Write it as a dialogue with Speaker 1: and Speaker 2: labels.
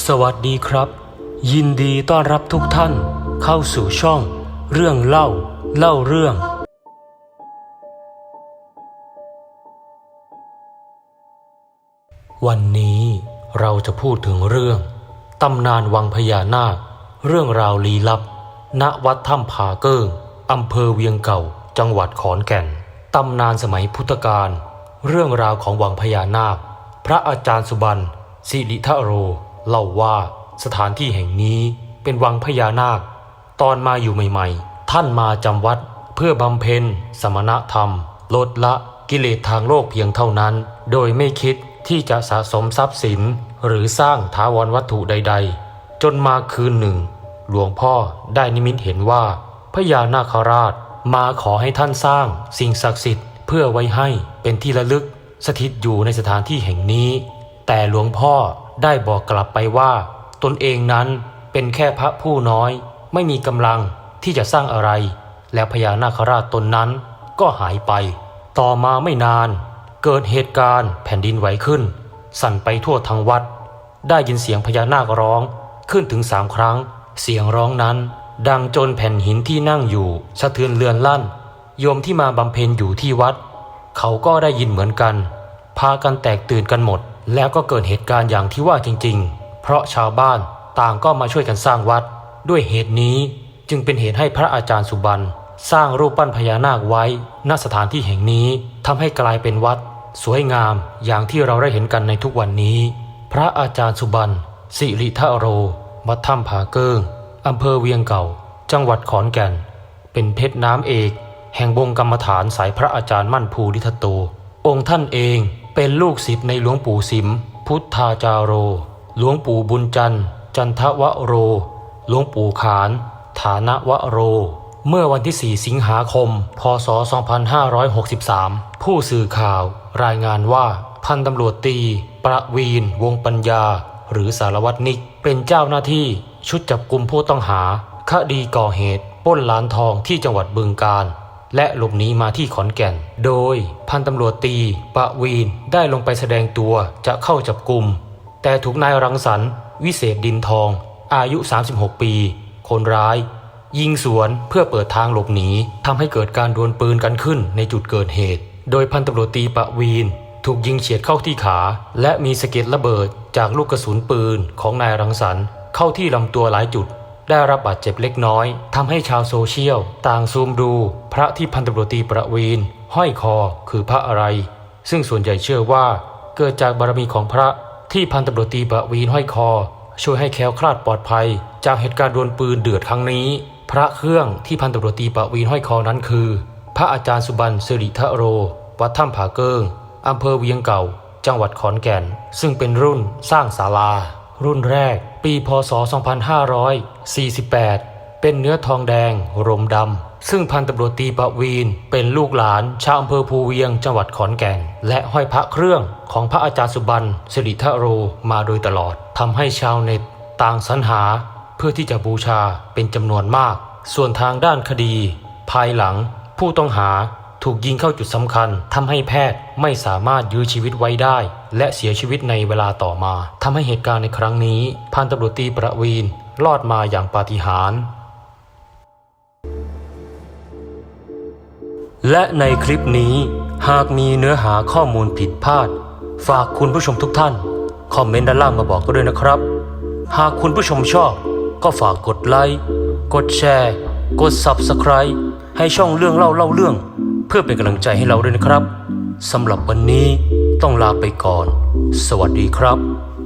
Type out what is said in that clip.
Speaker 1: สวัสดีครับ ยินดีต้อนรับทุกท่านเข้าสู่ช่อง เรื่องเล่าเล่าเรื่อง วันนี้เราจะพูดถึงเรื่องตำนานวังพญานาค เรื่องราวลี้ลับ ณวัดถ้ำผาเกิ้งอำเภอเวียงเก่า จังหวัดขอนแก่นตำนานสมัยพุทธกาลเรื่องราวของวังพญานาค พระอาจารย์สุบันสิริทะโร เล่าว่าสถานที่แห่งนี้เป็นวังพญานาค ตอนมาอยู่ใหม่ๆ ท่านมาจำวัดเพื่อบำเพ็ญสมณธรรม ลดละกิเลสทางโลกเพียงเท่านั้น โดยไม่คิดที่จะสะสมทรัพย์สิน หรือสร้างถาวรวัตถุใด ๆ จนมาคืนหนึ่ง หลวงพ่อได้นิมิตเห็นว่าพญานาคราชมาขอให้ท่านสร้างสิ่งศักดิ์สิทธิ์เพื่อไว้ให้เป็นที่ระลึกสถิตอยู่ในสถานที่แห่งนี้ แต่หลวงพ่อ ได้บอกกลับไปว่า ตนเองนั้นเป็นแค่พระผู้น้อย ไม่มีกำลังที่จะสร้างอะไร แล้วพญานาคราชตนนั้นก็หายไป ต่อมาไม่นาน เกิดเหตุการณ์แผ่นดินไหวขึ้น สั่นไปทั่วทั้งวัด ได้ยินเสียงพญานาคร้องขึ้นถึงสามครั้ง เสียงร้องนั้น ดังจนแผ่นหินที่นั่งอยู่ สะเทือนเลือนลั่น โยมที่มาบำเพ็ญอยู่ที่วัด เขาก็ได้ยินเหมือนกัน พากันแตกตื่นกันหมด แล้วก็เกิดเหตุการณ์อย่างที่ว่าจริง ๆ เพราะชาวบ้านต่างก็มาช่วยกันสร้างวัด ด้วยเหตุนี้จึงเป็นเหตุให้พระอาจารย์สุบันสร้างรูปปั้นพญานาคไว้ณสถานที่แห่งนี้ทำให้กลายเป็นวัด สวยงามอย่างที่เราได้เห็นกันในทุกวันนี้ พระอาจารย์สุบันสิริทะโร วัดถ้ำผาเกิงอำเภอเวียงเก่า จังหวัดขอนแก่น เป็นเพชรน้ำเอก แห่งวงกรรมฐานสายพระอาจารย์มั่นภูริทัตโต องค์ท่านเอง เป็นลูกศิษย์ในหลวงปู่สิม พุทธาจารโร หลวงปู่บุญจันทร์จันทวโร หลวงปู่ขาน ฐานวโร เมื่อวันที่ 4 สิงหาคม พศ 2563 ผู้สื่อข่าวรายงานว่าพันตำรวจตี ประวีน วงปัญญา หรือสารวัตรนิก เป็นเจ้าหน้าที่ชุดจับกลุ่มผู้ต้องหา คดีก่อเหตุปล้นร้านทองที่จังหวัดบึงกาฬ และหลบหนีมาที่ขอนแก่น โดยพันตำรวจตีปะวีนได้ลงไปแสดงตัวจะเข้าจับกลุ่ม แต่ถูกนายรังสรรค์วิเศษดินทอง อายุ 36 ปี คนร้าย ยิงสวนเพื่อเปิดทางหลบหนีทำให้เกิดการดวลปืนกันขึ้นในจุดเกิดเหตุ โดยพันตำรวจตีปะวีนถูกยิงเฉียดเข้าที่ขา และมีสะเก็ดระเบิดจากลูกกระสุนปืนของนายรังสรรค์เข้าที่ลำตัวหลายจุด ได้รับบาดเจ็บเล็กน้อยทำให้ชาวโซเชียล ต่างซูมดู พระที่พันตำรวจตรีประวีนห้อยคอคือพระอะไร ซึ่งส่วนใหญ่เชื่อว่าเกิดจากบารมีของพระที่พันตำรวจตรีประวีนห้อยคอ ช่วยให้แคล้วคลาดปลอดภัย จากเหตุการณ์ดวลปืนเดือดครั้งนี้ พระเครื่องที่พันตำรวจตรีประวีนห้อยคอนั้นคือ พระอาจารย์สุบันสิริทะโร วัดถ้ำผาเกิงอำเภอเวียงเก่า จังหวัดขอนแก่น ซึ่งเป็นรุ่นสร้างศาลา รุ่นแรก ปีพศ 2548 เป็นเนื้อทองแดง รมดำ ซึ่งพันตำรวจตีประวีน เป็นลูกหลาน ชาวอำเภอภูเวียง จังหวัดขอนแก่น และห้อยพระเครื่องของพระอาจารย์สุบันสิริทโรมาโดยตลอด ทำให้ชาวเน็ตต่างสรรหา เพื่อที่จะบูชาเป็นจำนวนมาก ส่วนทางด้านคดี ภายหลังผู้ต้องหา ถูกยิงเข้าจุดสำคัญทำให้แพทย์ไม่สามารถยื้อชีวิตไว้ได้ และเสียชีวิตในเวลาต่อมาทำให้เหตุการณ์ในครั้งนี้พันตำรวจตีประวีนรอดมาอย่างปาฏิหาริย์และในคลิปนี้หากมีเนื้อหาข้อมูลผิดพลาด ฝากคุณผู้ชมทุกท่าน คอมเมนต์ด้านล่างมาบอกก็ด้วยนะครับ หากคุณผู้ชมชอบ ก็ฝากกดไลค์ กดแชร์ กด Subscribe ให้ช่องเรื่องเล่าเล่าเรื่อง เพื่อเป็นกำลังใจให้เราด้วยนะครับสำหรับวันนี้ต้องลาไปก่อน สวัสดีครับ